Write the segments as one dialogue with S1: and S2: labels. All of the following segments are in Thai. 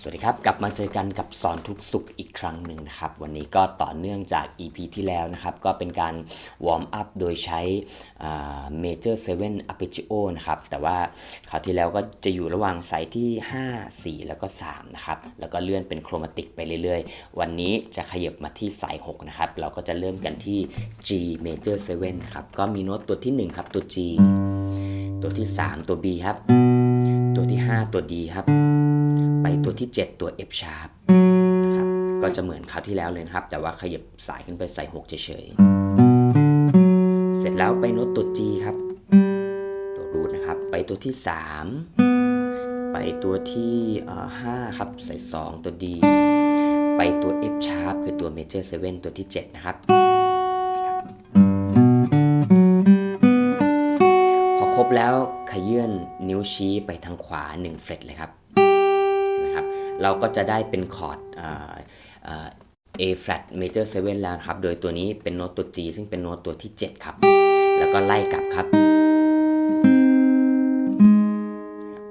S1: สวัสดีครับ กลับมาเจอกันกับสอนทุกสุขอีกครั้งหนึ่งนะครับ วันนี้ก็ต่อเนื่องจาก EP ที่แล้วนะครับ ก็เป็นการวอร์มอัพโดยใช้อ่า Major 7 Arpeggio นะครับ แต่ว่าคราวที่แล้วก็จะอยู่ระหว่างสายที่ 5 4 แล้วก็ 3 นะครับ แล้วก็เลื่อนเป็นโครมาติกไปเรื่อยๆ วันนี้จะขยับมาที่สาย 6 นะครับ เราก็จะเริ่มกันที่ G Major 7นะครับ ก็มีโน้ตตัวที่ 1 ครับ ตัว G ตัวที่ 3 ตัว B ครับ ตัวที่ 5 ตัว D ครับ ไปตัวที่ 7 ตัว F sharp นะครับ ก็จะเหมือนคราวที่แล้วเลยนะครับ แต่ว่าขยับสายขึ้นไปใส่6เฉยๆ เสร็จแล้วไปโน้ตตัว G ครับ ตัวรูทนะครับ ไปตัวที่ 3 ไปตัวที่5ครับใส่ 2 ตัว D ไปตัว F sharp คือตัว major 7 ตัวที่ 7 นะครับ พอครบแล้วขยื่นนิ้วชี้ไปทางขวา 1 เฟรตเลยครับ นะครับ เราก็จะได้เป็นคอร์ด A flat major 7 แล้วครับ โดยตัวนี้เป็นโน้ตตัว G ซึ่งเป็นโน้ตตัวที่ 7 ครับ แล้วก็ไล่กลับครับ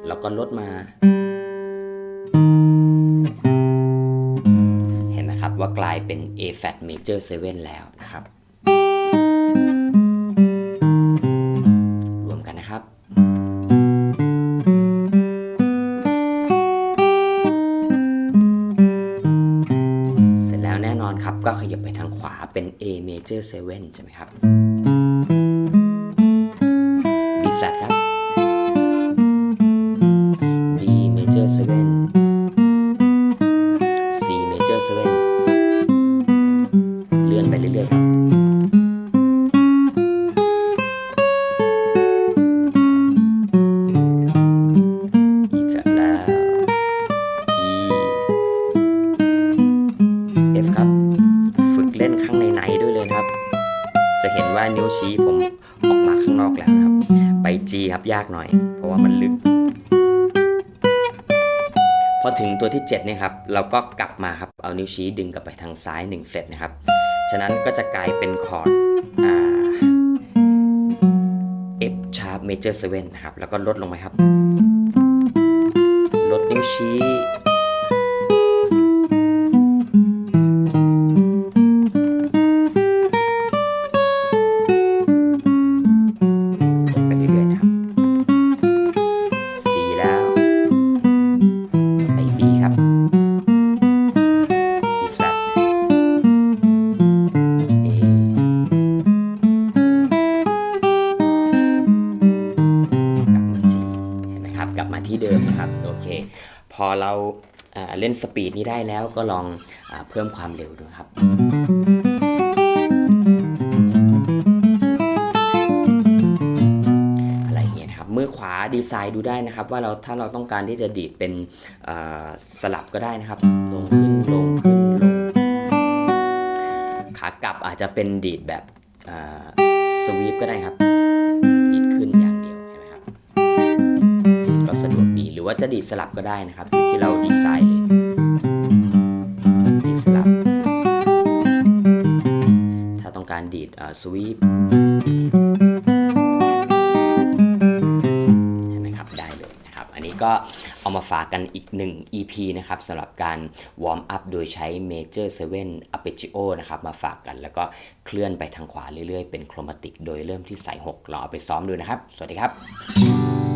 S1: แล้วก็ลดมา เห็นไหมครับว่ากลายเป็น A flat major 7 แล้วนะครับ รวมกันนะครับ ขยับไปทางขวาเป็น A major 7ใช่ไหมครับ จะเห็นว่านิ้วชี้ผมออกมาข้างนอกแล้วนะครับ ไป G ครับยากหน่อย เพราะว่ามันลึก พอถึงตัวที่7เนี่ยครับเราก็กลับมาครับเอานิ้วชี้ดึงกลับไปทางซ้าย1เฟรตนะครับ ฉะนั้นก็จะกลายเป็นคอร์ดอ่า F sharp major 7นะครับแล้วก็ลดลงไปครับ ลดนิ้วชี้ ที่เดิมนะครับโอเค พอเราเล่นสปีดนี้ได้แล้วก็ลองอเพิ่มความเร็วดูครับอะไรเงี้ยนะครับมือขวาดีไซน์ดูได้นะครับ ว่าเราถ้าเราต้องการที่จะดีดเป็นสลับก็ได้นะครับ ลงขึ้นลงขึ้นลงขากลับอาจจะเป็นดีดแบบสวีปก็ได้ครับ ก็สะดวกดี หรือว่าจะดีดสลับก็ได้นะครับอยู่ที่เราดีไซน์เลยดีดสลับ ถ้าต้องการดีดสวีปเห็นไหมครับได้เลยนะครับอันนี้ก็เอามาฝากกันอีกหนึ่ง EP นะครับสำหรับการวอร์มอัพโดยใช้ Major 7 Arpeggio นะครับมาฝากกันแล้วก็เคลื่อนไปทางขวาเรื่อยๆ เป็นโครมาติก โดยเริ่มที่สาย 6 ลองเอาไปซ้อมดูนะครับ สวัสดีครับ